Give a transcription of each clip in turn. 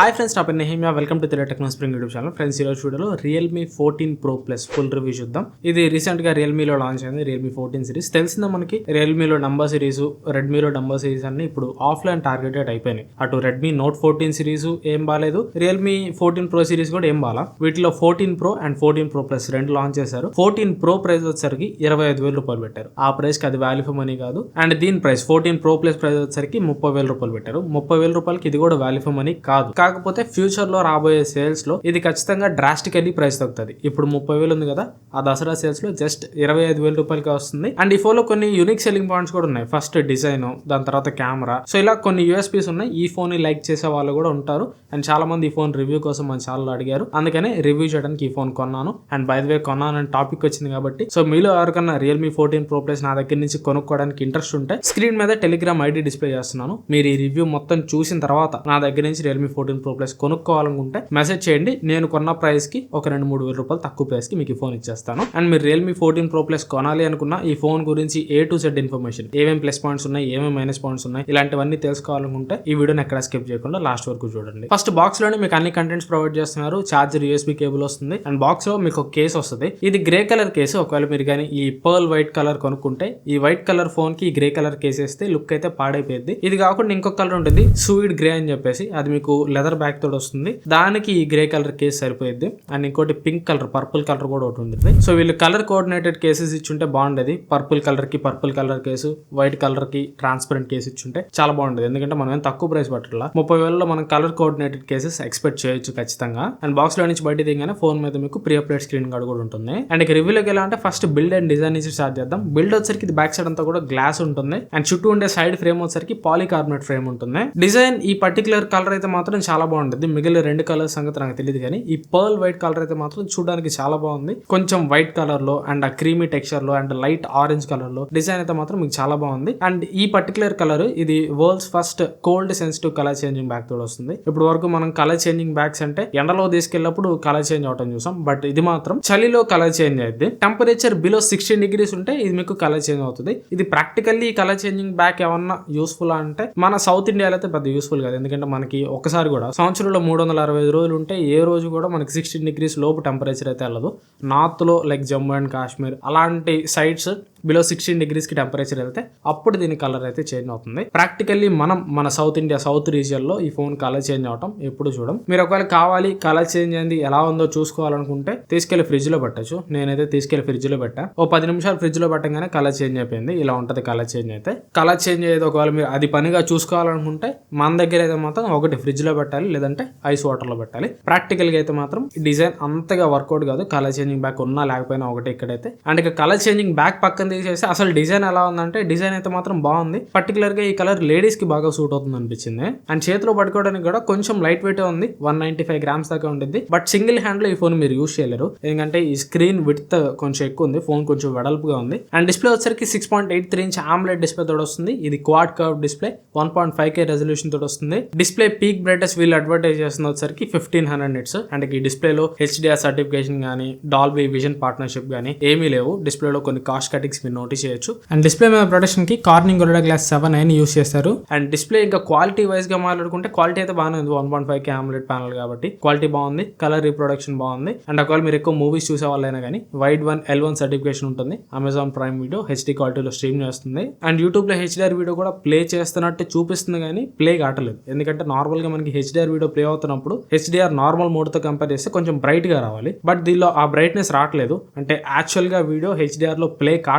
Hi friends నా పేరు Nehemiah. Welcome to తెల techno spring YouTube channel. Friends ఈరోజు వీడియోలో Realme fourteen pro plus full review చూద్దాం. ఇది రీసెంట్గా రియల్మీలో లాంచ్ అయింది రియల్మీ ఫోర్టీన్ సిరీస్ తెలిసిందా మనకి? రియల్మీలో నంబర్ సిరీస్ రెడ్మీలో నంబర్ సిరీస్ అన్ని ఇప్పుడు ఆఫ్లైన్ టార్గెటెడ్ అయిపోయినాయి. అటు రెడ్మీ నోట్ ఫోర్టీన్ సిరీస్ ఏం బాగాలేదు రియల్మీ ఫోర్టీన్ ప్రో సిరీస్ కూడా ఏం బాగా వీటిలో fourteen pro and fourteen pro plus రెండు లాంచ్ చేశారు. ఫోర్టీన్ ప్రో ప్రైస్ వచ్చేసరికి ఇరవై ఐదు వేల రూపాయలు పెట్టారు. ఆ ప్రైస్కి అది వాల్యూ ఫర్ మనీ కాదు. అండ్ దీని price fourteen pro plus price వచ్చేసరికి ముప్పై వేల రూపాయలు పెట్టారు. ముప్పై వేల రూపాయలకి ఇది కూడా వాల్యూ ఫర్ మనీ కాదు. కాకపోతే ఫ్యూచర్లో రాబోయే సేల్స్లో ఇది ఖచ్చితంగా డ్రాస్టికల్లీ ప్రైస్ తగ్గుతుంది. ఇప్పుడు ముప్పై వేలు ఉంది కదా ఆ దసరా సేల్స్లో జస్ట్ ఇరవై ఐదు వేల రూపాయలకి వస్తుంది. అండ్ ఈ ఫోన్ కొన్ని యూనిక్ సెల్లింగ్ పాయింట్స్ కూడా ఉన్నాయి. ఫస్ట్ డిజైన్ దాని తర్వాత కెమెరా సో ఇలా కొన్ని యూఎస్పీస్ ఉన్నాయి. ఈ ఫోన్ని లైక్ చేసే వాళ్ళు కూడా ఉంటారు. అండ్ చాలా మంది ఈ ఫోన్ రివ్యూ కోసం మన ఛానల్ అడిగారు. అందుకనే రివ్యూ చేయడానికి ఈ ఫోన్ కొన్నాను. అండ్ బై వే కొన్నాను అని టాపిక్ వచ్చింది కాబట్టి. సో మీలో ఎవరికన్నా రియల్మీ ఫోర్టీన్ ప్రో ప్లస్ నా దగ్గర నుంచి కొనుక్కోవడానికి ఇంట్రెస్ట్ ఉంటే స్క్రీన్ మీద టెలిగ్రామ్ ఐడి డిస్ప్లే చేస్తున్నాను. మీరు ఈ రివ్యూ మొత్తం చూసిన తర్వాత నా దగ్గర నుంచి రియల్మీ ఫోర్టీన్ ప్రో ప్లస్ కొనుక్కోవాలనుకుంటే మెసేజ్ చేయండి. నేను కొన్న ప్రైస్కి ఒక రెండు మూడు వేల రూపాయలు తక్కువ ప్రైస్కి మీకు ఈ ఫోన్ ఇచ్చేస్తాను. అండ్ మీరు రియల్మీ ఫోర్టీన్ ప్రో ప్లస్ కొనాలి అనుకున్న ఈ ఫోన్ గురించి ఏ టు సెడ్ ఇన్ఫర్మేషన్ ఏమేమి ప్లస్ పాయింట్స్ ఉన్నాయి? ఏమేమి మైనస్ పాయింట్స్ ఉన్నాయి? ఇలాంటివన్నీ తెలుసుకోవాలనుకుంటే ఈ వీడియోని ఎక్కడ స్కిప్ చేయకుండా లాస్ట్ వరకు చూడండి. ఫస్ట్ బాక్స్లోనే మీకు అన్ని కంటెంట్స్ ప్రొవైడ్ చేస్తున్నారు. చార్జర్ యూఎస్బీ కేబుల్ వస్తుంది. అండ్ బాక్స్లో మీకు ఒక కేస్ వస్తుంది. ఇది గ్రే కలర్ కేసు ఒకవేళ మీరు కానీ ఈ పర్ల్ వైట్ కలర్ కొనుక్కుంటే ఈ వైట్ కలర్ ఫోన్కి గ్రే కలర్ కేస్ వేస్తే లుక్ అయితే పాడైపోయింది ఇది కాకుండా ఇంకొక కలర్ ఉంటుంది. సూయిడ్ గ్రే అని చెప్పేసి. అది మీకు లెదర్ బ్యాగ్ తోటి వస్తుంది. దానికి ఈ గ్రే కలర్ కేస్ సరిపోయింది అండ్ ఇంకోటి పింక్ కలర్ పర్పుల్ కలర్ కూడా ఒకటి ఉంటుంది సో వీళ్ళు కలర్ కోఆర్డినేటెడ్ కేసెస్ ఇచ్చుంటే బాగుండేది. పర్పుల్ కలర్కి పర్పుల్ కలర్ కేసు వైట్ కలర్కి ట్రాన్స్పరెంట్ కేసు ఇచ్చుంటే చాలా బాగుండేది. ఎందుకంటే మనం ఏం తక్కువ ప్రైస్ పట్టట్లా. ముప్పై వేలలో మనం కలర్ కోఆర్డినేటెడ్ కేసెస్ ఎక్స్పెక్ట్ చేయొచ్చు ఖచ్చితంగా. అండ్ బాక్స్లో నుంచి బయట దిగానే ఫోన్ మీద మీకు ప్రీ అప్డేట్ స్క్రీన్ కార్డ్ కూడా ఉంటుంది. అండ్ ఇక రివ్యూలోకి ఎలా అంటే ఫస్ట్ బిల్డ్ అండ్ డిజైన్ నుంచి స్టార్ట్ చేద్దాం. బిల్డ్ వచ్చరికి ఇది బ్యాక్ సైడ్ అంతా కూడా గ్లాస్ ఉంటుంది. అండ్ చుట్టూ ఉండే సైడ్ ఫ్రేమ్ వచ్చరికి పాలికార్బోనేట్ ఫ్రేమ్ ఉంటుంది. డిజైన్ ఈ పర్టికులర్ కలర్ అయితే మాత్రం చాలా చాలా బాగుంటుంది. మిగిలిన రెండు కలర్ సంగతి నాకు తెలియదు కానీ ఈ పర్ల్ వైట్ కలర్ అయితే మాత్రం చూడడానికి చాలా బాగుంది. కొంచెం వైట్ కలర్లో అండ్ ఆ క్రీమీ టెక్స్చర్లో అండ్ లైట్ ఆరెంజ్ కలర్లో డిజైన్ అయితే మాత్రం మీకు చాలా బాగుంది. అండ్ ఈ పర్టికులర్ కలర్ ఇది world's first cold sensitive colour changing bag తోడు వస్తుంది. ఇప్పుడు వరకు మనం కలర్ చేంజింగ్ బ్యాగ్స్ అంటే ఎండలో తీసుకెళ్ళినప్పుడు కలర్ చేంజ్ అవటం చూసాం. బట్ ఇది మాత్రం చలిలో కలర్ చేంజ్ అయింది టెంపరేచర్ బిలో సిక్స్టీన్ డిగ్రీస్ ఉంటే ఇది మీకు కలర్ చేంజ్ అవుతుంది. ఇది ప్రాక్టికల్లీ కలర్ చేంజింగ్ బ్యాగ్ ఏమన్నా యూస్ఫుల్ అంటే మన సౌత్ ఇండియాలో అయితే పెద్ద యూస్ఫుల్ కాదు. ఎందుకంటే మనకి ఒకసారి కూడా సంవత్సరంలో మూడు వందల అరవై ఐదు రోజులు ఉంటే ఏ రోజు కూడా మనకి సిక్స్టీన్ డిగ్రీస్ లోపు టెంపరేచర్ అయితే వెళ్ళదు. నార్త్లో లైక్ జమ్మూ అండ్ కాశ్మీర్ అలాంటి సైట్స్ బిలో సిక్స్టీన్ డిగ్రీస్కి టెంపరేచర్ వెళ్తే అప్పుడు దీని కలర్ అయితే చేంజ్ అవుతుంది. ప్రాక్టికల్లీ మనం మన సౌత్ ఇండియా సౌత్ రీజియన్లో ఈ ఫోన్ కలర్ చేంజ్ అవటం ఎప్పుడు చూడం. మీరు ఒకవేళ కావాలి కలర్ చేంజ్ అయింది ఎలా ఉందో చూసుకోవాలనుకుంటే తీసుకెళ్ళి ఫ్రిడ్జ్లో పెట్టచ్చు. నేనైతే తీసుకెళ్ళి ఫ్రిడ్జ్లో పెట్టా. ఓ పది నిమిషాలు ఫ్రిడ్జ్లో పెట్టగానే కలర్ చేంజ్ అయిపోయింది. ఇలా ఉంటది కలర్ చేంజ్ అయితే. కలర్ చేంజ్ అయ్యేది ఒకవేళ మీరు అది పనిగా చూసుకోవాలనుకుంటే మన దగ్గర అయితే మాత్రం ఒకటి ఫ్రిడ్జ్లో పెట్టాలి లేదంటే ఐస్ వాటర్లో పెట్టాలి. ప్రాక్టికల్గా అయితే మాత్రం డిజైన్ అంతగా వర్కౌట్ కాదు. కలర్ చేంజింగ్ బ్యాక్ ఉన్నా లేకపోయినా ఒకటి ఇక్కడైతే. అండ్ ఇక కలర్ చేంజింగ్ బ్యాక్ పక్కన తీసేసి అసలు డిజైన్ ఎలా ఉందంటే డిజైన్ అయితే మాత్రం బాగుంది. పర్టికులర్గా ఈ కలర్ లేడీస్కి బాగా సూట్ అవుతుంది అనిపించింది. అండ్ చేతిలో పట్టుకోవడానికి కూడా కొంచెం లైట్ వెయిట్ ఉంది. వన్ నైన్టీ ఫైవ్ గ్రామ్స్ దాకా ఉంటుంది బట్ సింగిల్ హ్యాండ్లో ఈ ఫోన్ మీరు యూస్ చేయలేరు. ఎందుకంటే ఈ స్క్రీన్ విత్ కొంచెం ఎక్కువ ఉంది. ఫోన్ కొంచెం వెడల్పుగా ఉంది. అండ్ డిస్ప్లే వచ్చరికి six point eight three inch AMOLED display తోడు వస్తుంది. ఇది quad curve display one point five K resolution తోడు వస్తుంది. డిస్ప్లే పీక్ బ్రైటెస్ వీళ్ళు అడ్వర్టైజ్ చేస్తున్న వచ్చరికి ఫిఫ్టీన్ హండ్రెడ్ నిట్స్ అండ్ ఈ డిస్ప్లేలో హెచ్డిఆర్ సర్టిఫికేషన్ కానీ డాల్బీ విజన్ పార్ట్నర్షిప్ కానీ ఏమీ లేవు. డిస్ప్లేలో కొన్ని కాస్ట్ కటింగ్స్ మీరు నోటీస్ చేయొచ్చు. అండ్ డిస్ప్లే మీద ప్రొటెక్షన్కి కార్నింగ్ గొరడా గ్లాస్ సెవెన్ అయిన యూస్ చేస్తారు. అండ్ డిస్ప్లే ఇంకా క్వాలిటీ వైజ్గా మాట్లాడుకుంటే క్వాలిటీ అయితే బాగానే ఉంది. One point five K AMOLED panel కాబట్టి క్వాలిటీ బాగుంది. కలర్ రీప్రొడక్షన్ బాగుంది. అండ్ ఒకవేళ మీరు ఎక్కువ మూవీస్ చూసే వాళ్ళైనా కానీ Widevine L one certification ఉంటుంది. అమెజాన్ ప్రైమ్ వీడియో హెచ్డి క్వాలిటీలో స్ట్రీమ్ చేస్తుంది. అండ్ యూట్యూబ్లో హెచ్డిఆర్ వీడియో కూడా ప్లే చేస్తున్నట్టు చూపిస్తుంది కానీ ప్లే కావట్లేదు. ఎందుకంటే నార్మల్గా మనకి హెచ్డిఆర్ వీడియో ప్లే అవుతున్నప్పుడు హెచ్డిఆర్ నార్మల్ మోడ్తో కంపేర్ చేస్తే కొంచెం బ్రైట్గా రావాలి. బట్ దీనిలో ఆ బ్రైట్నెస్ రావట్లేదు. అంటే యాక్చువల్గా వీడియో హెచ్డిఆర్లో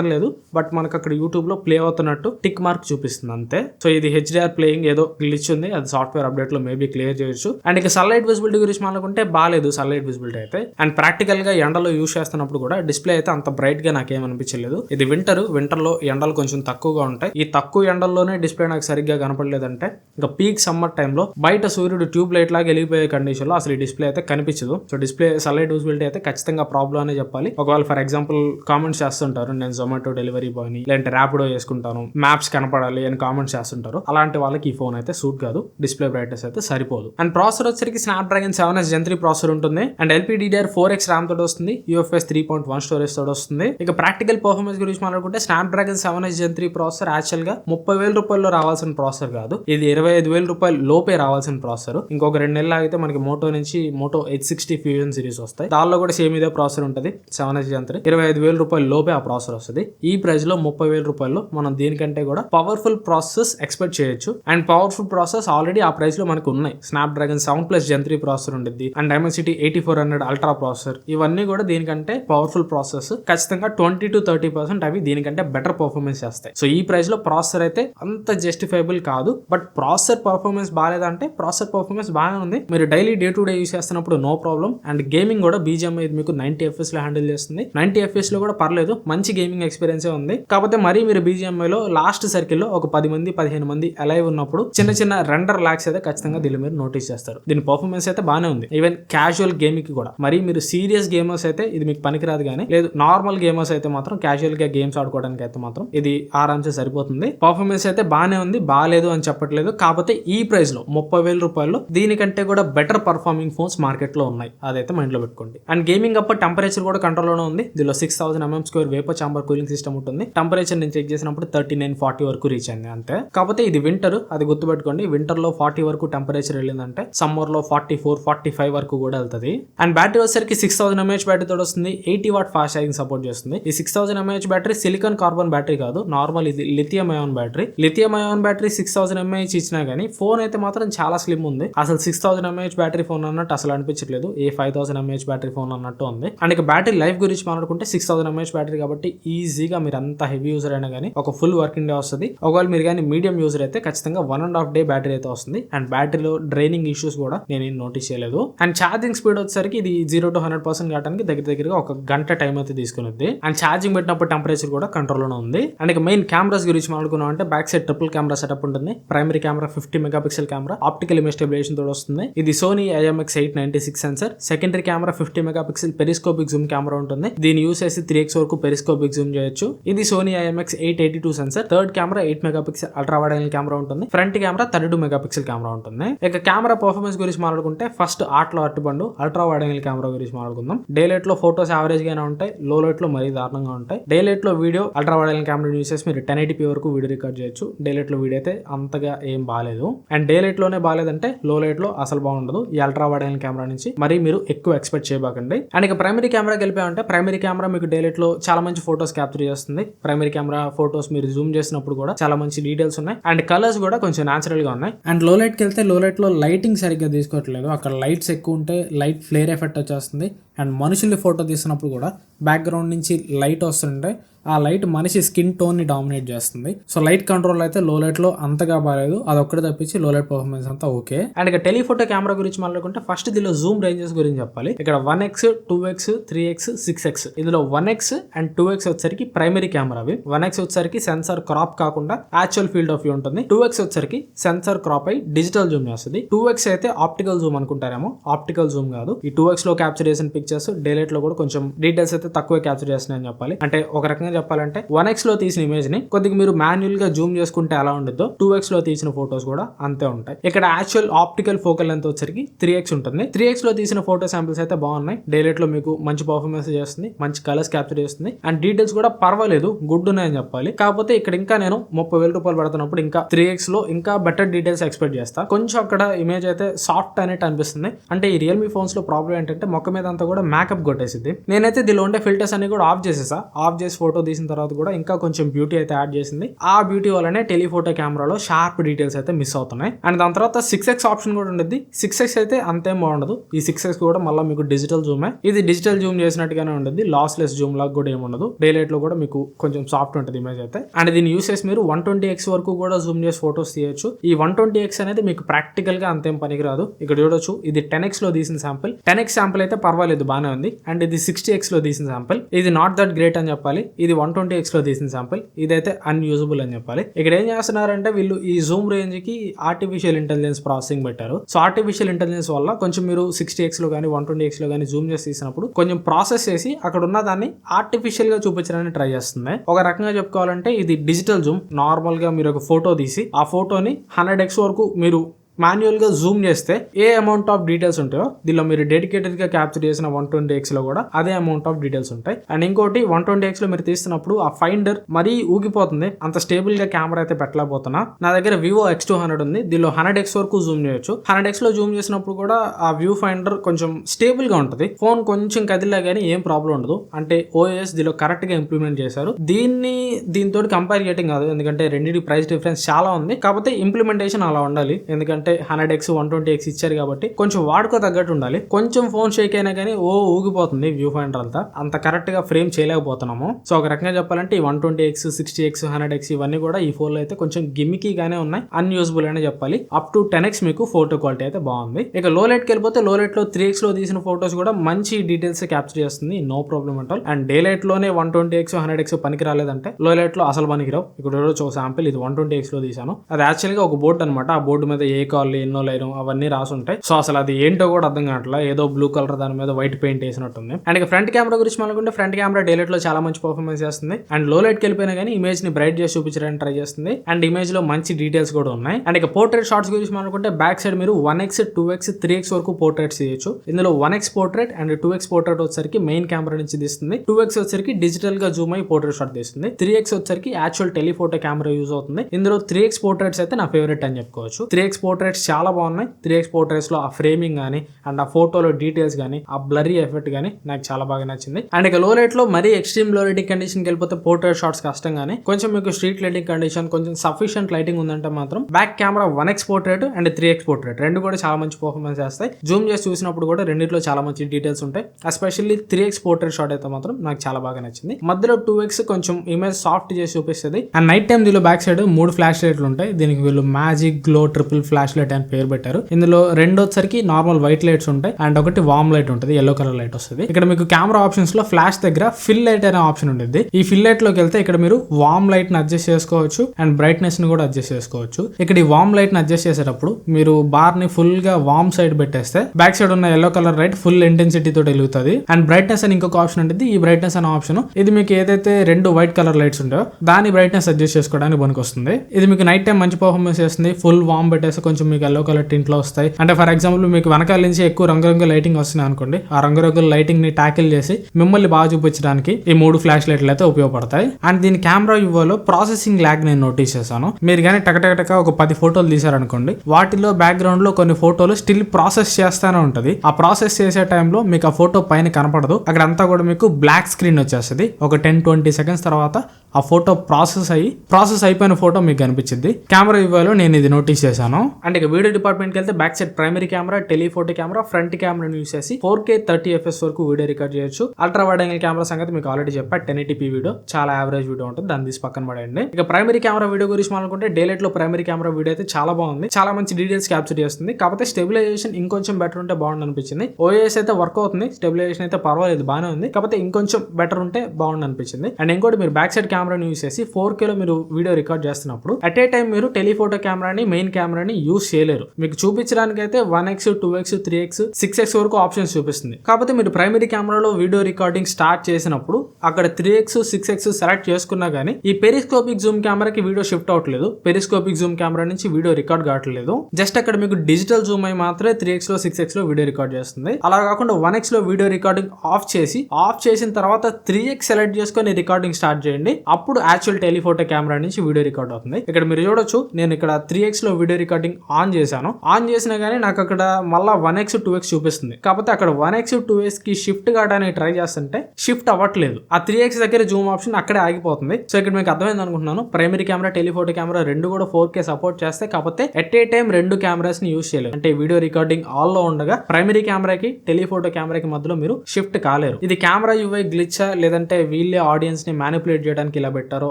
ప్లే లేదు బట్ మనకు అక్కడ యూట్యూబ్లో ప్లే అవుతున్నట్టు టిక్ మార్క్ చూపిస్తుంది అంతే. సో ఇది హెచ్డిఆర్ ప్లేయింగ్ ఏదో గ్లిచ్ ఉంది అది సాఫ్ట్వేర్ అప్డేట్లో మేబీ క్లియర్ చేయొచ్చు. అండ్ ఇక సన్లైట్ విజిబిలిటీ గురించి మాట్లాడుకుంటే బాగాలేదు సన్లైట్ విజిబిలిటీ అయితే. అండ్ ప్రాక్టికల్గా ఎండలో యూస్ చేస్తున్నప్పుడు కూడా డిస్ప్లే అయితే అంత బ్రైట్గా నాకేం అనిపించలేదు. ఇది వింటర్ వింటర్లో ఎండలు కొంచెం తక్కువగా ఉంటాయి. ఈ తక్కువ ఎండల్లోనే డిస్ప్లే నాకు సరిగ్గా కనపడలేదంటే ఇంకా పీక్ సమ్మర్ టైంలో బయట సూర్యుడు ట్యూబ్ లైట్ లాగా వెళ్ళిపోయే కండిషన్లో అసలు ఈ డిస్ప్లే అయితే కనిపించదు. సో డిస్ప్లే సన్లైట్ విజిబిలిటీ అయితే ఖచ్చితంగా ప్రాబ్లం అనే చెప్పాలి. ఒకవేళ ఫర్ ఎగ్జాంపుల్ కామెంట్స్ చేస్తుంటారు నేను జొమాటో డెలివరీ బాయ్ని లేదంటే ర్యాపిడో చేసుకుంటాను మ్యాప్స్ కనపడాలి అని కామెంట్స్ చేస్తుంటారు. అలాంటి వాళ్ళకి ఈ ఫోన్ అయితే సూట్ కాదు డిస్ప్లే బ్రైట్నెస్ అయితే సరిపోదు. అండ్ ప్రాసెసర్ వచ్చరికి Snapdragon seven S Gen three processor ఉంటుంది. And LPDDR four X RAM తోటి వస్తుంది UFS three point one storage తోటి వస్తుంది. ఇక ప్రాక్టికల్ పర్ఫార్మెన్స్ గురించి మాట్లాడుకుంటే Snapdragon seven S Gen three processor యాక్చువల్గా ముప్పై వేల రూపాయల్లో రావాల్సిన ప్రాసెసర్ కాదు. ఇది ఇరవై ఐదు వేల రూపాయల లోపే రావాల్సిన ప్రాసెసర్. ఇంకొక రెండు నెలలు ఆగితే మనకి మోటో నుంచి Moto eight sixty Fusion series వస్తాయి. దానిలో కూడా సేమ్ ఇదే ప్రాసెసర్ ఉంటుంది సెవెన్ ఎస్ జెన్ త్రీ. ఇరవై ఐదు వేల రూపాయల లోపే ఆ ప్రాసెసర్ వస్తుంది. ఈ ప్రైస్లో ముప్పై వేల రూపాయల్లో మనం దీనికంటే కూడా పవర్ఫుల్ ప్రాసెస్ ఎక్స్పెక్ట్ చేయొచ్చు. అండ్ పవర్ఫుల్ ప్రాసెస్ ఆల్రెడీ ఆ ప్రైస్లో మనకు ఉన్నాయి. Snapdragon seven plus Gen three processor ఉంటుంది and Dimensity eighty four hundred Ultra processor ఇవన్నీ కూడా దీనికంటే పవర్ఫుల్ ప్రాసెస్ ఖచ్చితంగా ట్వంటీ టు థర్టీ పర్సెంట్ అవి దీనికంటే బెటర్ పర్ఫార్మెన్స్ చేస్తాయి. సో ఈ ప్రైస్లో ప్రాసెసర్ అయితే అంత జస్టిఫైబుల్ కాదు. బట్ ప్రాసెసర్ పర్ఫార్మెన్స్ బాగాలేదంటే ప్రాసెసర్ పర్ఫార్మెన్స్ బాగానే ఉంది. మీరు daily day to day use చేస్తున్నప్పుడు నో ప్రాబ్లం అండ్ గేమింగ్ కూడా బీజిఎం ఇది మీకు నైన్టీ ఎఫ్ఎస్లో హ్యాండిల్ చేస్తుంది. నైన్టీ ఎఫ్ఎస్లో కూడా పర్లేదు. మంచి గేమింగ్ ఎక్స్పీరియన్స్ ఉంది. కాకపోతే మరీ మీరు BGMI లో లాస్ట్ సర్కిల్లో ఒక పది మంది పదిహేను మంది అలైవ్ ఉన్నప్పుడు చిన్న చిన్న రెండర్ లాక్స్ అయితే ఖచ్చితంగా దీని మీరు నోటీస్ చేస్తారు. దీని పర్ఫార్మెన్స్ అయితే బాగానే ఉంది. ఈవెన్ క్యాజువల్ గేమింగ్కి కూడా. మరి మీరు సీరియస్ గేమర్స్ అయితే ఇది మీకు పనికిరాదు కానీ లేదు నార్మల్ గేమర్స్ అయితే మాత్రం క్యాజువల్గా గేమ్స్ ఆడుకోవడానికి అయితే మాత్రం ఇది ఆరామ్సే సరిపోతుంది. పర్ఫార్మెన్స్ అయితే బాగానే ఉంది బాగాలేదు అని చెప్పట్లేదు. కాకపోతే ఈ ప్రైస్లో ముప్పై వేల రూపాయల్లో దీనికంటే కూడా బెటర్ పర్ఫార్మింగ్ ఫోన్స్ మార్కెట్లో ఉన్నాయి. అదైతే మైండ్లో పెట్టుకోండి. అండ్ గేమింగ్ అప్పుడు టెంపరేచర్ కూడా కంట్రోల్లోనే ఉంది. దీనిలో six thousand MM square vapour chamber cooling system ఉంటుంది. టెంపరేచర్ నేను చెక్ చేసినప్పుడు థర్టీ నైన్ ఫార్టీ వరకు రీచ్ అయింది అంతే. కాకపోతే ఇది వింటర్ అది గుర్తుపెట్టుకోండి. వింటర్లో ఫార్టీ వరకు టెంపరేచర్ వెళ్ళిందంటే సమ్మర్లో ఫార్టీ ఫోర్ ఫార్టీ ఫైవ్ వరకు కూడా వెళ్తుంది. అండ్ బ్యాటరీ వచ్చేసరికి సిక్స్ థౌసండ్ ఎంఏహెచ్ బ్యాటరీ తోటి వస్తుంది. Eighty watt fast charging support చేస్తుంది. ఈ six thousand mAh battery silicon carbon battery కాదు. నార్మల్ ఇది lithium ion battery lithium ion battery six thousand mAh ఇచ్చినా కానీ ఫోన్ అయితే మాత్రం చాలా స్లిమ్ ఉంది. అసలు six thousand mAh battery phone అన్నట్టు అసలు అనిపించట్లేదు. A five thousand mAh battery phone అన్నట్టు ఉంది. అండ్ ఇక బ్యాటరీ లైఫ్ గురించి మాట్లాడుకుంటే సిక్స్ థౌసండ్ ఎంఏహెచ్ బ్యాటరీ కాబట్టి ఈజీగా మీరు అంత హెవీ యూజర్ అయినా కానీ ఒక ఫుల్ వర్కింగ్ డే వస్తుంది. ఒకవేళ మీరు కానీ మీడియం యూజర్ అయితే ఖచ్చితంగా one and half day battery అయితే వస్తుంది. అండ్ బ్యాటరీలో డ్రైనింగ్ ఇష్యూస్ కూడా నేను నోటీస్ చేయలేదు. అండ్ ఛార్జింగ్ స్పీడ్ వచ్చేసరికి ఇది జీరో టు హండ్రెడ్ పర్సెంట్ కావడానికి దగ్గర దగ్గరగా ఒక గంట టైం అయితే తీసుకున్నది అండ్ ఛార్జింగ్ పెట్టినప్పుడు టెంపరేచర్ కూడా కంట్రోల్లోనే ఉంది. అండ్ ఇక మెయిన్ కెమెరాస్ గురించి మాట్లాడుకున్నాం అంటే back side triple camera setup ఉంటుంది. Primary camera fifty megapixel camera optical image stabilization తోడు వస్తుంది. ఇది Sony IMX eight ninety six sensor. Secondary camera fifty megapixel periscopic zoom camera ఉంటుంది. దీన్ని యూస్ చేసి త్రీ ఎక్స్ వరకు పెరిస్కోపిక్ జూమ్ చేయొచ్చు. ఇది Sony IMX eight eighty two sensor third camera eight mega pixel ultra wide angle camera ఉంటుంది. Front camera thirty two mega pixel camera ఉంటుంది. ఇక camera performance గురించి మాట్లాడుకుంటే ఫస్ట్ ఆటలో అట్టుబండు అల్ట్రా వైడ్ యాంగిల్ కెమెరా గురించి మాట్లాడుకుందాం. డే లైట్లో ఫోటోస్ యావరేజ్ గానే ఉంటాయి లో లైట్లో మరీ దారుణంగా ఉంటాయి. డే లైట్లో video ultra wide angle camera use చేసి మీరు టెన్ ఎయిటీపీ వరకు వీడియో రికార్డ్ చేయొచ్చు. డే లైట్లో వీడియో అయితే అంతగా ఏం బాగాలేదు. అండ్ డే లైట్లోనే బాగాలేదంటే లో లైట్లో అసలు బాగుండదు. ఈ అల్ట్రా వైడ్ యాంగిల్ కెమెరా నుంచి మరి మీరు ఎక్కువ ఎక్స్పెక్ట్ చేయబాకండి. అండ్ ఇక ప్రైమరీ కెమెరాకి వెళ్ళిపోయామంటే ప్రైమరీ కెమెరా మీకు డే లైట్లో చాలా మంచి ఫోటోస్ క్యాప్చర్ చేస్తుంది. ప్రైమరీ కెమెరా ఫోటోస్ మీరు జూమ్ చేసినప్పుడు కూడా చాలా మంచి డీటెయిల్స్ ఉన్నాయి. అండ్ కలర్స్ కూడా కొంచెం న్యాచురల్గా ఉన్నాయి. అండ్లో లైట్కి వెళ్తే లో లైట్లో లైటింగ్ సరిగ్గా తీసుకోవట్లేదు. అక్కడ లైట్స్ ఎక్కువ ఉంటే లైట్ ఫ్లేర్ ఎఫెక్ట్ వచ్చేస్తుంది. అండ్ మనుషుల్ని ఫోటో తీసినప్పుడు కూడా బ్యాక్గ్రౌండ్ నుంచి లైట్ వస్తుంటే ఆ లైట్ మనిషి స్కిన్ టోన్ని డామినేట్ చేస్తుంది. సో లైట్ కంట్రోల్ అయితే లో లైట్లో అంతగా బాగాలేదు. అది ఒక్కటి తప్పించి లో లైట్ పర్ఫార్మెన్స్ అంతా ఓకే. అండ్ ఇక టెలిఫోటో కెమెరా గురించి మాట్లాడుకుంటే ఫస్ట్ దీనిలో జూమ్ రేంజెస్ గురించి చెప్పాలి. ఇక్కడ one X two X three X six X. ఇందులో one X and two X వచ్చేసరికి ప్రైమరీ కెమెరా అవి వన్ ఎక్స్ వచ్చేసరికి సెన్సార్ క్రాప్ కాకుండా యాక్చువల్ ఫీల్డ్ ఆఫ్ వ్యూ ఉంటుంది. టూ ఎక్స్ వచ్చేసరికి సెన్సార్ క్రాప్ అయి డిజిటల్ జూమ్ చేస్తుంది. టూ ఎక్స్ అయితే ఆప్టికల్ జూమ్ అనుకుంటారేమో. ఆప్టికల్ జూమ్ కాదు. ఈ టూ ఎక్స్లో క్యాప్చర్ చేసిన పిక్చర్స్ డే లైట్లో కూడా కొంచెం డీటెయిల్స్ అయితే తక్కువ క్యాప్చర్ చేస్తున్నాయని చెప్పాలి. అంటే ఒక రకంగా చెప్పాలంటే వన్ ఎక్స్లో తీసిన ఇమేజ్ని కొద్దిగా మీరు మాన్యువల్గా జూమ్ చేసుకుంటే ఎలా ఉంటుందో టూ ఎక్స్లో తీసిన ఫోటోస్ కూడా అంతే ఉంటాయి. ఇక్కడ యాక్చువల్ ఆప్టికల్ ఫోకల్ లెంత్ వచ్చరికి త్రీ ఎక్స్ ఉంటుంది. త్రీ ఎక్స్లో తీసిన ఫోటో శాంపిల్స్ అయితే బాగున్నాయి. డైలైట్లో మీకు మంచి పర్ఫార్మెన్స్ చేస్తుంది మంచి కలర్స్ క్యాప్చర్ చేస్తుంది. అండ్ డీటెయిల్స్ కూడా పర్వాలేదు గుడ్ ఉన్నాయని చెప్పాలి. కాకపోతే ఇక్కడ ఇంకా నేను ముప్పై వేల రూపాయలు పడుతున్నప్పుడు ఇంకా త్రీ ఎక్స్లో ఇంకా బెటర్ డీటెయిల్స్ ఎక్స్పెక్ట్ చేస్తా. కొంచెం అక్కడ ఇమేజ్ అయితే సాఫ్ట్ అనేట్టు అనిపిస్తుంది. అంటే ఈ రియల్మీ ఫోన్స్లో ప్రాబ్లం ఏంటంటే మొక్క మీద అంతా కూడా మేకప్ కొట్టేసింది నేనైతే దీనిలో ఉండే ఫిల్టర్స్ అన్ని కూడా ఆఫ్ చేసేసా. ఆఫ్ చేసి ఫోటో తీసిన తర్వాత కూడా ఇంకా కొంచెం బ్యూటీ అయితే యాడ్ చేసింది. ఆ బ్యూటీ వల్లనే టెలిఫోటో కెమెరాలో షార్ప్ డీటెయిల్స్ అయితే మిస్ అవుతున్నాయి. అండ్ దాని తర్వాత సిక్స్ ఎక్స్ ఆప్షన్ కూడా ఉండేది సిక్స్ ఎక్స్ అయితే అంతేం బాగుండదు. ఈ సిక్స్ ఎక్స్ కూడా మళ్ళీ మీకు డిజిటల్ జూమే ఇది డిజిటల్ జూమ్ చేసినట్టుగానే ఉంటుంది లాస్లెస్ జూమ్ లాగా కూడా ఏమి ఉండదు. డే లైట్లో కూడా మీకు కొంచెం సాఫ్ట్ ఉంటుంది ఇమేజ్ అయితే. అండ్ దీన్ని యూస్ చేసి మీరు వన్ ట్వంటీ ఎక్స్ వరకు కూడా జూమ్ చేసి ఫోటోస్ తీయొచ్చు. ఈ వన్ ట్వంటీ ఎక్స్ అనేది మీకు ప్రాక్టికల్గా అంతేం పనికిరాదు. ఇక్కడ చూడొచ్చు. ఇది టెన్ ఎక్స్లో తీసిన శాంపిల్ టెన్ ఎక్స్ శాంపిల్ అయితే పర్వాలేదు. బాగానే ఉంది. అండ్ ఇది సిక్స్టీ ఎక్స్లో తీసిన శాంపిల్ ఇది నాట్ దట్ గ్రేట్ అని చెప్పాలి. ఇది ఇది వన్ ట్వంటీ ఎక్స్లో తీసిన శాంపిల్ ఇదైతే అన్యూజబుల్ అని చెప్పాలి. ఇక్కడ ఏం చేస్తున్నారంటే వీళ్ళు ఈ జూమ్ రేంజ్కి ఆర్టిఫిషియల్ ఇంటెలిజెన్స్ ప్రాసెసింగ్ పెట్టారు. సో ఆర్టిఫిషియల్ ఇంటెలిజెన్స్ వల్ల కొంచెం మీరు సిక్స్టీ ఎక్స్లో కానీ వన్ ట్వంటీ ఎక్స్లో కానీ జూమ్ చేసి తీసినప్పుడు కొంచెం ప్రాసెస్ చేసి అక్కడ ఉన్న దాన్ని ఆర్టిఫిషియల్గా చూపించడానికి ట్రై చేస్తుంది. ఒక రకంగా చెప్పుకోవాలంటే ఇది డిజిటల్ జూమ్ నార్మల్గా మీరు ఒక ఫోటో తీసి ఆ ఫోటోని హండ్రెడ్ ఎక్స్ వరకు మీరు మాన్యువల్గా జూమ్ చేస్తే ఏ అమౌంట్ ఆఫ్ డీటెయిల్స్ ఉంటాయో దీనిలో మీరు డెడికేటెడ్గా క్యాప్చర్ చేసిన వన్ ట్వంటీ ఎక్స్లో కూడా అదే అమౌంట్ ఆఫ్ డీటెయిల్స్ ఉంటాయి. అండ్ ఇంకోటి వన్ ట్వంటీ ఎక్స్లో మీరు తీస్తున్నప్పుడు ఆ ఫైండర్ మరీ ఊగిపోతుంది. అంత స్టేబుల్గా కెమెరా అయితే పెట్టలేకపోతున్నా. నా దగ్గర వివో ఎక్స్ టూ హండ్రెడ్ ఉంది. దీనిలో హండ్రెడ్ ఎక్స్ వరకు జూమ్ చేయొచ్చు. హండ్రెడ్ ఎక్స్లో జూమ్ చేసినప్పుడు కూడా ఆ వ్యూ ఫైండర్ కొంచెం స్టేబుల్గా ఉంటుంది. ఫోన్ కొంచెం కదిలినా కానీ ఏం ప్రాబ్లం ఉండదు. అంటే ఓఎస్ దీనిలో కరెక్ట్గా ఇంప్లిమెంట్ చేశారు. దీన్ని దీంతో కంపేర్ చేయటం కాదు. ఎందుకంటే రెండింటి ప్రైస్ డిఫరెన్స్ చాలా ఉంది. కాకపోతే ఇంప్లిమెంటేషన్ అలా ఉండాలి. ఎందుకంటే hundred X one twenty X ఇచ్చారు కాబట్టి కొంచెం వాడుకో తగ్గట్టు ఉండాలి. కొంచెం ఫోన్ షేక్ అయినా కానీ ఓ ఊగిపోతుంది వ్యూ ఫైండర్ అంతా. అంత కరెక్ట్గా ఫ్రేమ్ చేయలేకపోతున్నాము. సో ఒక రకంగా చెప్పాలంటే ఈ one twenty X sixty X hundred X ఇవన్నీ కూడా ఈ ఫోన్లో అయితే కొంచెం గిమ్మికీ గానే ఉన్నాయి. అన్యూజబుల్ అనే చెప్పాలి. అప్ టు టెన్ ఎక్స్ మీకు ఫోటో క్వాలిటీ అయితే బాగుంది. ఇక లో లైట్కి వెళ్ళిపోతే లో లైట్లో త్రీ ఎక్స్లో తీసిన ఫోటోస్ కూడా మంచి డీటెయిల్స్ క్యాప్చర్ చేస్తుంది. No problem at all and day లైట్లోనే one twenty X hundred X పనికి రాలేదంటే లో లైట్లో అసలు పనికిరావు. ఇక్కడ రోజు ఒక శాంపిల్ ఇది వన్ ట్వంటీ ఎక్స్లో తీసాను అది యాక్చువల్గా ఒక బోర్డు అనమాట ఆ బోర్డు మీద ఏ కాల్ ఎన్నో లైన్ అవన్నీ రాసి ఉంటాయి సో అసలు అది ఏంటో కూడా అర్థం కావట్లా. ఏదో బ్లూ కలర్ దాని మీద వైట్ పెయింట్ వేసినట్టుంది. అండ్ ఇక ఫ్రంట్ కెమెరా గురించి మనకుంటే ఫ్రంట్ కెమెరా డైలైట్లో చాలా మంచి పర్ఫార్మెన్స్ చేస్తుంది. అండ్లో లైట్కి వెళ్ళిపోయినా కానీ ఇమేజ్ని బ్రైట్ చేసి చూపించడానికి ట్రై చేస్తుంది. అండ్ ఇమేజ్లో మంచి డీటెయిల్స్ కూడా ఉన్నాయి. అండ్ ఇక పోర్ట్రేట్ షార్ట్స్ గురించి మనకుంటే బ్యాక్ సైడ్ మీరు one X two X three X వరకు పోర్ట్రేట్స్ చేయొచ్చు ఇందులో one X portrait and two X portrait వచ్చేసరికి మెయిన్ కెమెరా నుంచి తీస్తుంది. టూ ఎక్స్ వచ్చేసరికి డిజిటల్గా జూమ్ అయ్యి పోర్ట్రేట్ షాట్ తీస్తుంది. త్రీ ఎక్స్ వచ్చేసరికి యాక్చువల్ టెలిఫోటో కెమెరా యూజ్ అవుతుంది. ఇందులో త్రీ ఎక్స్ పోర్ట్రేట్స్ అయితే నా ఫేవరెట్ అని చెప్పుకోవచ్చు. త్రీ ఎక్స్ పోర్ట్రేట్స్ చాలా బాగున్నాయి. త్రీ ఎక్స్ పోర్ట్రేట్స్లో ఆ ఫ్రేమింగ్ కానీ అండ్ ఆ ఫోటోలో డీటెయిల్స్ కానీ ఆ బ్లరీ ఎఫెక్ట్ కానీ నాకు చాలా బాగా నచ్చింది. అండ్ ఇక లో లైట్లో మరీ ఎక్స్ట్రీమ్లో లైటింగ్ కండిషన్కి వెళ్ళిపోతే పోర్ట్రేట్ షాట్స్ కష్టం కానీ కొంచెం మీకు స్ట్రీట్ లైటింగ్ కండిషన్ కొంచెం సఫిషియంట్ లైటింగ్ ఉందంటే మాత్రం back camera one X portrait and three X portrait రెండు కూడా చాలా మంచి పర్ఫార్మెన్స్ చేస్తాయి. జూమ్ చేసి చూసినప్పుడు కూడా రెండింటిలో చాలా మంచి డీటెయిల్స్ ఉంటాయి. Especially three X portrait shot అయితే మాత్రం నాకు చాలా బాగా నచ్చింది. మధ్యలో టూ ఎక్స్ కొంచెం ఇమేజ్ సాఫ్ట్ చేసి చూపిస్తుంది. అండ్ నైట్ టైం దీనిలో బ్యాక్ సైడ్ మూడు ఫ్లాష్ లైట్లు ఉంటాయి. దీనికి వీళ్ళు magic glow triple flash light అని పేరు పెట్టారు. ఇందులో రెండు వచ్చరికి నార్మల్ వైట్ లైట్స్ ఉంటాయి అండ్ ఒకటి వామ్ లైట్ ఉంటుంది ఎల్లో కలర్ లైట్ వస్తుంది. ఇక్కడ మీకు కెమెరా ఆప్షన్స్లో ఫ్లాష్ దగ్గర ఫిల్ లైట్ అనే ఆప్షన్ ఉంటుంది ఈ ఫిల్ లైట్లోకి వెళ్తే ఇక్కడ మీరు వామ్ లైట్ని అడ్జస్ట్ చేసుకోవచ్చు అండ్ బ్రైట్నెస్ని కూడా అడ్జస్ట్ చేసుకోవచ్చు. ఇక్కడ ఈ వామ్ లైట్ని అడ్జస్ట్ చేసేటప్పుడు మీరు బార్ని ఫుల్గా వామ్ సైడ్ పెట్టేస్తే బ్యాక్ సైడ్ ఉన్న yellow colour light full intensity తోటి వెలుగుతుంది. అండ్ బ్రైట్నెస్ అని ఇంకొక ఆప్షన్ ఉంటుంది ఈ బ్రైట్నెస్ అనే ఆప్షన్ ఇది మీకు ఏదైతే రెండు వైట్ కలర్ లైట్స్ ఉంటాయో దాని బ్రైట్నెస్ అడ్జస్ట్ చేసుకోవడానికి పనికి వస్తుంది ఇది మీకు నైట్ టైం మంచి పర్ఫార్మెన్స్ చేస్తుంది. ఫుల్ వామ్ పెట్టేస్తే కొంచెం మీకు ఎల్లో కలర్ టింట్లో వస్తాయి. అంటే ఫర్ ఎగ్జాంపుల్ మీకు వెనకాల నుంచి ఎక్కువ రంగురంగు లైటింగ్ వస్తుంది అనుకోండి ఆ రంగురంగుల లైటింగ్ని ట్యాకిల్ చేసి మిమ్మల్ని బాగా చూపించడానికి ఈ మూడు ఫ్లాష్ లైట్లు అయితే ఉపయోగపడతాయి. అండ్ దీని కెమెరా ఇవ్వలో ప్రాసెసింగ్ ల్యాగ్ నేను నోటీస్ చేశాను. మీరు కానీ టకటకటక ఒక పది ఫోటోలు తీసారనుకోండి వాటిలో బ్యాక్గ్రౌండ్లో కొన్ని ఫోటోలు స్టిల్ ప్రాసెస్ చేస్తానే ఉంటది. ఆ ప్రాసెస్ చేసే టైంలో మీకు ఆ ఫోటో పైన కనపడదు. అక్కడ అంతా కూడా మీకు బ్లాక్ స్క్రీన్ వచ్చేస్తుంది. ఒక టెన్ ట్వంటీ సెకండ్స్ తర్వాత ఆ ఫోటో ప్రాసెస్ అయ్యి ప్రాసెస్ అయిపోయిన ఫోటో మీకు కనిపించింది. కెమెరా ఇవ్వాలో నేను ఇది నోటీస్ చేశాను. అండ్ ఇక వీడియో డిపార్ట్మెంట్కి వెళ్తే back side primary camera telephoto camera front కెమెరాను యూస్ చేసి ఫోర్ కే థర్టీ ఎఫ్ఎస్ వరకు వీడియో రికార్డ్ చేయొచ్చు. అల్ట్రా వైడ్ యాంగిల్ కెమెరా సంగతి మీకు ఆల్రెడీ చెప్పా టెన్ ఎయిటీపీ వీడియో చాలా యావరేజ్ వీడియో ఉంటుంది. దాన్ని తీసి పక్కన పడండి ఇక ప్రైమరీ కెమెరా వీడియో గురించి అనుకుంటే డేలైట్లో ప్రైమరీ కెమెరా వీడియో అయితే చాలా బాగుంది. చాలా మంచి డీటెయిల్స్ క్యాప్చర్ చేస్తుంది. కాకపోతే స్టెబిలైజేషన్ ఇంకొంచెం బెటర్ ఉంటే బాగుంది అనిపించింది. ఓఎస్ అయితే వర్క్ అవుతుంది. స్టెబిలైజేషన్ అయితే పర్వాలేదు బాగానే ఉంది. కాకపోతే ఇంకొంచెం బెటర్ ఉంటే బాగుంది అనిపించింది. అండ్ ఇంకోటి మీరు బ్యాక్ సైడ్ కెమెరాని యూస్ చేసి ఫోర్ కేలో మీరు వీడియో రికార్డ్ చేస్తున్నప్పుడు అట్ ఏ టైం మీరు టెలిఫోటో కెమెరాని మెయిన్ కెమెరాని యూస్ చేయలేరు. మీకు చూపించడానికి అయితే one X two X three X six X వరకు ఆప్షన్స్ చూపిస్తుంది. కాకపోతే మీరు ప్రైమరీ కెమెరాలో వీడియో రికార్డింగ్ స్టార్ట్ చేసినప్పుడు అక్కడ three X six X select చేసుకున్నా కానీ ఈ పెరిస్కోపిక్ జూమ్ కెమెరాకి వీడియో షిఫ్ట్ అవ్వట్లేదు. పెరిస్కోపిక్ జూమ్ కెమెరా నుంచి వీడియో రికార్డ్ కావట్లేదు. జస్ట్ అక్కడ మీకు డిజిటల్ జూమ్ అయి మాత్రమే త్రీ ఎక్స్లో సిక్స్ ఎక్స్లో వీడియో రికార్డ్ చేస్తుంది. అలా కాకుండా వన్ ఎక్స్లో వీడియో రికార్డింగ్ ఆఫ్ చేసి ఆఫ్ చేసిన తర్వాత త్రీ ఎక్స్ సెలెక్ట్ చేసుకొని రికార్డింగ్ స్టార్ట్ చేయండి. అప్పుడు యాక్చువల్ టెలిఫోటో కెమెరా నుంచి వీడియో రికార్డ్ అవుతుంది. ఇక్కడ మీరు చూడొచ్చు నేను ఇక్కడ త్రీ ఎక్స్లో వీడియో రికార్డింగ్ ఆన్ చేశాను. ఆన్ చేసినా కానీ నాకు అక్కడ మళ్ళీ వన్ ఎక్స్ టూ ఎక్స్ చూపిస్తుంది. కాకపోతే అక్కడ వన్ ఎక్స్ టూ ఎక్స్కి షిఫ్ట్ కావడానికి ట్రై చేస్తుంటే షిఫ్ట్ అవ్వట్లేదు. ఆ త్రీ ఎక్స్ దగ్గర జూమ్ ఆప్షన్ అక్కడే ఆగిపోతుంది. సో ఇక్కడ మీకు అర్థమైంది అనుకుంటున్నాను. ప్రైమరీ కెమెరా టెలిఫోటో కెమెరా రెండు కూడా ఫోర్ కే సపోర్ట్ చేస్తే కాకపోతే ఎట్ ఏ టైం రెండు కెమెరాస్ని యూస్ చేయలేదు. అంటే వీడియో రికార్డింగ్ ఆల్లో ఉండగా ప్రైమరీ కెమెరాకి టెలిఫోటో కెమెరాకి మధ్యలో మీరు షిఫ్ట్ కాలేరు. ఇది కెమెరా యూఐ గ్లిచ్ లేదంటే వీళ్ళే ఆడియన్స్ని మ్యానిపులేట్ చేయడానికి ఇలా పెట్టారో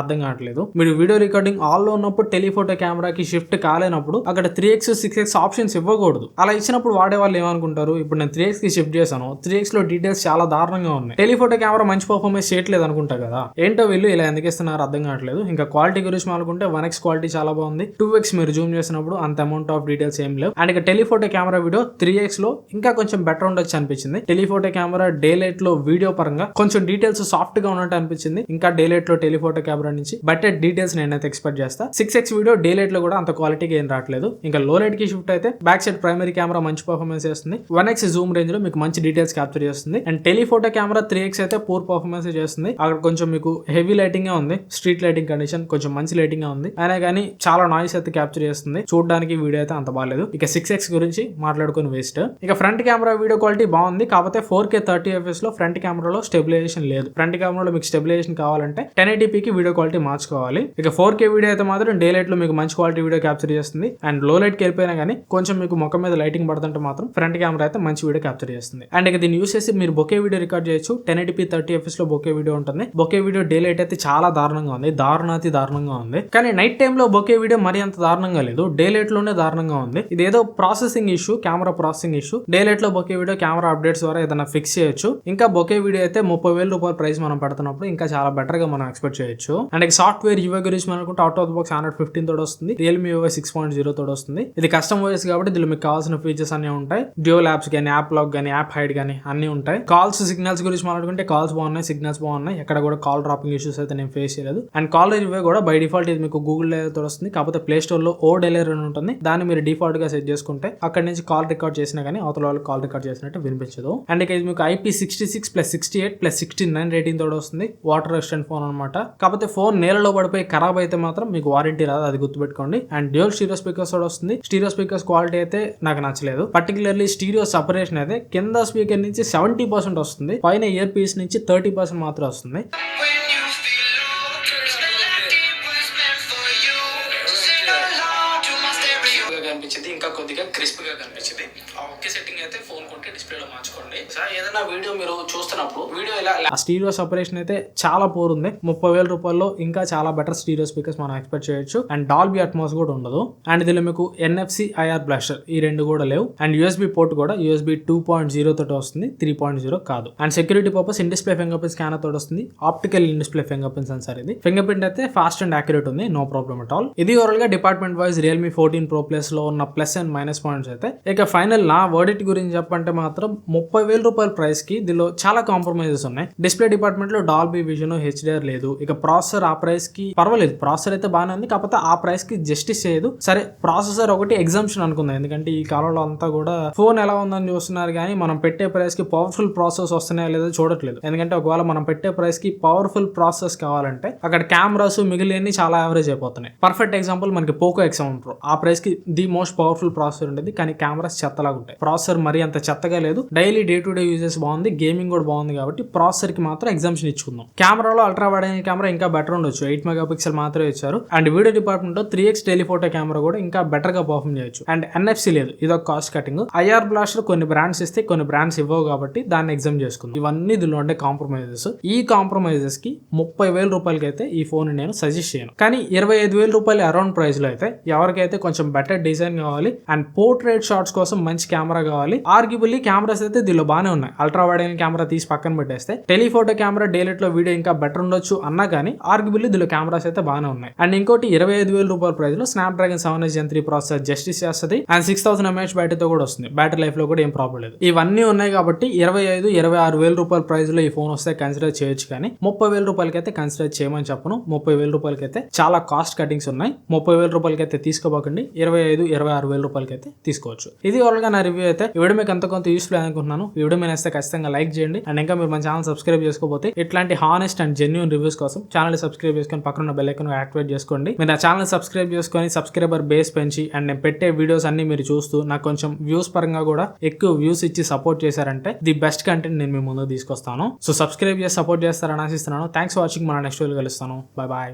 అర్థం కావట్లేదు. మీరు వీడియో రికార్డింగ్ ఆల్లో ఉన్నప్పుడు టెలిఫోటో కెమెరాకి షిఫ్ట్ కాలేనప్పుడు అక్కడ three X six X options ఇవ్వకూడదు. అలా ఇచ్చినప్పుడు వాడే వాళ్ళు ఏమనుకుంటారు? ఇప్పుడు నేను త్రీ ఎక్స్కి షిఫ్ట్ చేశాను. త్రీ ఎక్స్లో డీటెయిల్స్ చాలా దారుణంగా ఉన్నాయి. టెలిఫోటో కెమెరా మంచి పర్ఫార్మెన్స్ చేయట్లేదు అనుకుంటా కదా. ఏంటో వీళ్ళు ఇలా ఎందుకు ఇస్తున్నారు అర్థం కావట్లేదు. ఇంకా క్వాలిటీ గురించి మాట్లాడుకుంటే వన్ ఎక్స్ క్వాలిటీ చాలా బాగుంది. టూ ఎక్స్ మీరు జూమ్ చేసినప్పుడు అంత అమౌంట్ ఆఫ్ డీటెయిల్స్ ఏం లేవు. అండ్ ఇక టెలిఫోటో కెమెరా వీడియో త్రీ ఎక్స్లో ఇంకా కొంచెం బెటర్ ఉండొచ్చు అనిపించింది. టెలిఫోటో కెమెరా డే లైట్లో వీడియో పరంగా కొంచెం డీటెయిల్స్ సాఫ్ట్గా ఉన్నట్టు అనిపించింది. ఇంకా డే లైట్లో టెలిఫోటో కెమెరా నుంచి బెటర్ డీటెయిల్స్ నేనైతే ఎక్స్పెక్ట్ చేస్తా. సిక్స్ ఎక్స్ వీడియో డే లైట్లో కూడా అంత క్వాలిటీగా ఏం రావట్లేదు. ఇంకా లో లైట్కి షిఫ్ట్ అయితే బ్యాక్ సైడ్ ప్రైమరీ కెమెరా మంచి పర్ఫార్మెన్స్ చేస్తుంది వన్ ఎక్స్ జూమ్ రేంజ్లో మీకు మంచి డీటెయిల్స్ క్యాప్చర్ చేస్తుంది and telephoto camera three X అయితే పూర్ పర్ఫార్మెన్స్ చేస్తుంది. అక్కడ కొంచెం మీకు హెవీ లైటింగ్ ఉంది. స్ట్రీట్ లైటింగ్ కండిషన్ కొంచెం మంచి లైటింగ్ ఉంది. అయినా కానీ చాలా నాయిస్ అయితే క్యాప్చర్ చేస్తుంది చూడడానికి వీడియో అయితే అంత బాగాలేదు ఇక సిక్స్ ఎక్స్ గురించి మాట్లాడుకుని వేస్ట్ ఇక ఫ్రంట్ కెమెరా వీడియో క్వాలిటీ బాగుంది. కాకపోతే ఫోర్ కే థర్టీ ఎఫ్ఎస్లో ఫ్రంట్ కెమెరాలో స్టెబిలైజేషన్ లేదు. ఫ్రంట్ కెమెరాలో మీకు స్టెబిలైజేషన్ కావాలంటే టెన్ కి వీడియో క్వాలిటీ మార్చుకోవాలి. ఇక ఫోర్ కే వీడియో అయితే మాత్రం డే లైట్లో మీకు మంచి క్వాలిటీ వీడియో క్యాప్చర్ చేస్తుంది. అండ్లో లైట్కి వెళ్ళిపోయినా కానీ కొంచెం మీకు ముఖం మీద లైటింగ్ పడుతుంటే మాత్రం ఫ్రంట్ కెమెరా అయితే మంచి వీడియో క్యాప్చర్ చేస్తుంది. అండ్ ఇక దీన్ని యూస్ చేసి మీరు బొకే వీడియో రికార్డ్ చేయొచ్చు. టెన్ ఎయిటీపీ థర్టీ ఎఫ్ఎస్లో బొకే వీడియో ఉంటుంది. బొకే వీడియో డే లైట్ అయితే చాలా దారుణంగా ఉంది. దారుణాతి దారుణంగా ఉంది. కానీ నైట్ టైంలో బొకే వీడియో మరి అంత దారుణంగా లేదు. డే లైట్లోనే దారుణంగా ఉంది. ఇది ఏదో processing issue camera processing issue. Day లైట్లో బొకే వీడియో కెమెరా అప్డేట్స్ ద్వారా ఏదైనా ఫిక్స్ చేయొచ్చు. ఇంకా బొకే వీడియో అయితే ముప్పై వేల రూపాయల ప్రైస్ మనం పెడుతున్నప్పుడు ఇంకా చాలా బెటర్గా మనం ఎక్స్పెక్ట్ చేయొచ్చు. అండ్ సాఫ్ట్వేర్ యువ గురించి మనకుంటే out of box hundred fifteen తోడు వస్తుంది. Realme UI six point zero తోడు వస్తుంది. ఇది కస్టమ్ వాయిస్ కాబట్టి దీనిలో మీకు కావాల్సిన ఫీచర్స్ అన్ని ఉంటాయి. డ్యూల్ యాప్స్ కానీ యాప్ లాక్ కానీ యాప్ హైడ్ కానీ అన్ని ఉంటాయి. కాల్స్ సిగ్నల్స్ గురించి మాట్లాడుకుంటే కాల్స్ బాగున్నాయి సిగ్నల్స్ బాగున్నాయి. ఎక్కడ కూడా కాల్ డ్రాపింగ్ ఇష్యూస్ అయితే నేను ఫేస్ చేయలేదు. అండ్ కాల్ రివ్యూ కూడా బై డిఫాల్ట్ ఇది మీకు గూగుల్తో వస్తుంది. కాకపోతే ప్లే స్టోర్లో ఓ డెలివరీ అని ఉంటుంది. దాన్ని మీరు డిఫాల్ట్గా సెట్ చేసుకుంటే అక్కడ నుంచి కాల్ రికార్డ్ చేసినా కానీ అవతల వాళ్ళు కాల్ రికార్డ్ చేసినట్టు వినిపించదు. అండ్ ఇక ఇది మీకు IP sixty six plus sixty eight plus sixty nine rating తోడు వస్తుంది. వాటర్ రెసిస్టెంట్ ఫోన్ అనమాట కాకపోతే ఫోన్ నేలలో పడిపోయి ఖరాబ్ అయితే మాత్రం మీకు వారంటీ రాదు అది గుర్తుపెట్టుకోండి. అండ్ డ్యూల్ స్టీరియో స్పీకర్స్ కూడా వస్తుంది. స్టీరియో స్పీకర్స్ క్వాలిటీ అయితే నాకు నచ్చలేదు. పర్టికులర్లీ స్టీరియో సపరేషన్ అయితే కింద స్పీకర్ నుంచి సెవెంటీ పర్సెంట్ వస్తుంది. పైన ఇయర్ పీస్ నుంచి థర్టీ పర్సెంట్ మాత్రం వస్తుంది. మార్చుకోండి. సార్ ఏదైనా వీడియో మీరు చూస్తున్నప్పుడు వీడియో ఇలా ఆ స్టీరియో సపరేషన్ అయితే చాలా పోర్ ఉంది. ముప్పై వేల రూపాయల్లో ఇంకా చాలా బెటర్ స్టీరియో స్పీకర్స్ మనం ఎక్స్పెక్ట్ చేయొచ్చు. అండ్ డాల్బీ అట్మాస్ కూడా ఉండదు. అండ్ దీనిలో మీకు ఎన్ఎఫ్సి ఐఆర్ బ్లాస్టర్ ఈ రెండు కూడా లేవు. అండ్ యూఎస్బీ పోర్ట్ కూడా యూఎస్బీ టూ పాయింట్ జీరో తోటి వస్తుంది. త్రీ పాయింట్ జీరో కాదు. And security purpose in display fingerprint scanner తోటి వస్తుంది. Optical in display fingerprint sensor ఇది. ఫింగర్ ప్రింట్ అయితే ఫాస్ట్ అండ్ యాక్యురేట్ ఉంది. నో ప్రాబ్లమ్ అట్ ఆల్ ఇది ఓవరాల్గా department wise realme fourteen pro ప్లస్లో ఉన్న ప్లస్ అండ్ మైనస్ పాయింట్స్ అయితే. ఇక ఫైనల్ నా వర్డిట్ గురించి చెప్పంటే మాత్రం ముప్పై వేల రూపాయల ప్రైస్కి దీనిలో చాలా కాంప్రమైజెస్ ఉన్నాయి. డిస్ప్లే డిపార్ట్మెంట్లో డాల్బీ విజన్ హెచ్డిఆర్ లేదు. ఇక ప్రాసెసర్ ఆ ప్రైస్కి పర్వాలేదు. ప్రాసెసర్ అయితే బాగానే ఉంది. కాకపోతే ఆ ప్రైస్కి జస్టిస్ చేయదు. సరే ప్రాసెసర్ ఒకటి ఎగ్జామ్షన్ అనుకుందాం. ఎందుకంటే ఈ కాలంలో అంతా కూడా ఫోన్ ఎలా ఉందని చూస్తున్నారు కానీ మనం పెట్టే ప్రైస్కి పవర్ఫుల్ ప్రాసెస్ వస్తున్నాయా లేదో చూడట్లేదు. ఎందుకంటే ఒకవేళ మనం పెట్టే ప్రైస్కి పవర్ఫుల్ ప్రాసెస్ కావాలంటే అక్కడ కెమెరాస్ మిగిలినవి చాలా యావరేజ్ అయిపోతున్నాయి. పర్ఫెక్ట్ ఎగ్జాంపుల్ మనకి పోకో ఎగ్జామ్ ప్రో ఆ ప్రైస్కి ది మోస్ట్ పవర్ఫుల్ ప్రాసెసర్ ఉండేది. కానీ కెమెరాస్ చెత్తలాగా ఉంటాయి. ప్రాసెసర్ మరీ అంత చెత్తగా లేదు. Die daily day to day uses బాగుంది గేమింగ్ కూడా బాగుంది కాబట్టి ప్రాసెసర్కి మాత్రం ఎగ్జామ్షన్ ఇచ్చుకుందాం. కెమెరాలో అల్ట్రా వైడ్ కెమెరా ఇంకా బెటర్ ఉండొచ్చు. ఎయిట్ మెగా పిక్సెల్ మాత్రమే ఇచ్చారు. అండ్ వీడియో డిపార్ట్మెంట్లో త్రీ ఎక్స్ టెలిఫోటో కెమెరా కూడా ఇంకా బెటర్గా పర్ఫామ్ చేయొచ్చు. అండ్ ఎన్ఎఫ్సి లేదు ఇదొక కాస్ట్ కటింగ్. ఐఆర్ బ్లాస్టర్ కొన్ని బ్రాండ్స్ ఇస్తే కొన్ని బ్రాండ్స్ ఇవ్వవు కాబట్టి దాన్ని ఎగ్జామ్ చేసుకుందాం. ఇవన్నీ దీనిలో ఉండే కాంప్రమైజెస్. ఈ కాంప్రమైజెస్కి ముప్పై వేల రూపాయలకి అయితే ఈ ఫోన్ నేను సజెస్ట్ చేయను. కానీ ఇరవై ఐదు వేల రూపాయలు అరౌండ్ ప్రైస్లో అయితే ఎవరికైతే కొంచెం బెటర్ డిజైన్ కావాలి అండ్ పోర్ట్రేట్ షాట్స్ కోసం మంచి కెమెరా కావాలి ఆర్గ్యుబుల్లీ కెమెరాస్ అయితే దీనిలో బాగానే ఉన్నాయి. అల్ట్రా వైడ్ కెమెరా తీసి పక్కన పెట్టేస్తే టెలిఫోటో కెమెరా డేలెట్లో వీడియో ఇంకా బెటర్ ఉండొచ్చు అన్నా కానీ ఆర్గ్యుబుల్లీ దీనిలో కెమెరాస్ అయితే బాగానే ఉన్నాయి. అండ్ ఇంకోటి ఇరవై ఐదు వేల రూపాయల ప్రైస్లో Snapdragon seven S three processor justice చేస్తుంది. అండ్ సిక్స్ థౌసండ్ ఎంహెచ్ బ్యాటరీతో కూడా వస్తుంది. బ్యాటరీ లైఫ్లో కూడా ఏం ప్రాబ్లం లేదు. ఇవన్నీ ఉన్నాయి కాబట్టి ఇరవై ఐదు ఇరవై ఆరు వేల రూపాయల ప్రైస్లో ఈ ఫోన్ వస్తే కన్సిడర్ చేయొచ్చు కానీ ముప్పై వేల రూపాయలకి అయితే కన్సిడర్ చేయమని చెప్పను. ముప్పై వేల రూపాయలకి అయితే చాలా కాస్ట్ కటింగ్స్ ఉన్నాయి. ముప్పై వేల రూపాయలకి అయితే తీసుకోబోకండి. ఇరవై ఐదు ఇరవై ఆరు వేల రూపాయలకి అయితే తీసుకోవచ్చు. ఇది ఓవరాల్ నా రివ్యూ అయితే. ఈ వీడియో మీకు ఎంత కొంత యూస్ఫుల్ అనుకుంటున్నాను అనుకుంటున్నాను. వీడియో మీద అయితే ఖచ్చితంగా లైక్ చేయండి. అండ్ ఇంకా మీరు మన ఛానల్ సబ్స్క్రైబ్ చేసుకోకపోతే ఇట్లాంటి హానెస్ట్ అండ్ జెన్యున్ రివ్యూస్ కోసం ఛానల్ సబ్స్క్రైబ్ చేసుకొని పక్కన బెల్ ఐకన్ యాక్టివేట్ చేసుకోండి. మీరు నా ఛానల్ సబ్స్క్రైబ్ చేసుకొని సబ్స్క్రైబర్ బేస్ పెంచి అండ్ నేను పెట్టే వీడియోస్ అన్ని మీరు చూస్తూ నాకు కొంచెం వ్యూస్ పరంగా కూడా ఎక్కువ వ్యూస్ ఇచ్చి సపోర్ట్ చేశారంటే ది బెస్ట్ కంటెంట్ నేను మీ ముందు తీసుకొస్తాను. సో సబ్స్క్రైబ్ చేసి సపోర్ట్ చేస్తారని ఆశిస్తున్నాను. థ్యాంక్స్ ఫర్ వాచింగ్ మన నెక్స్ట్ వీడియో కలుస్తాను. Bye bye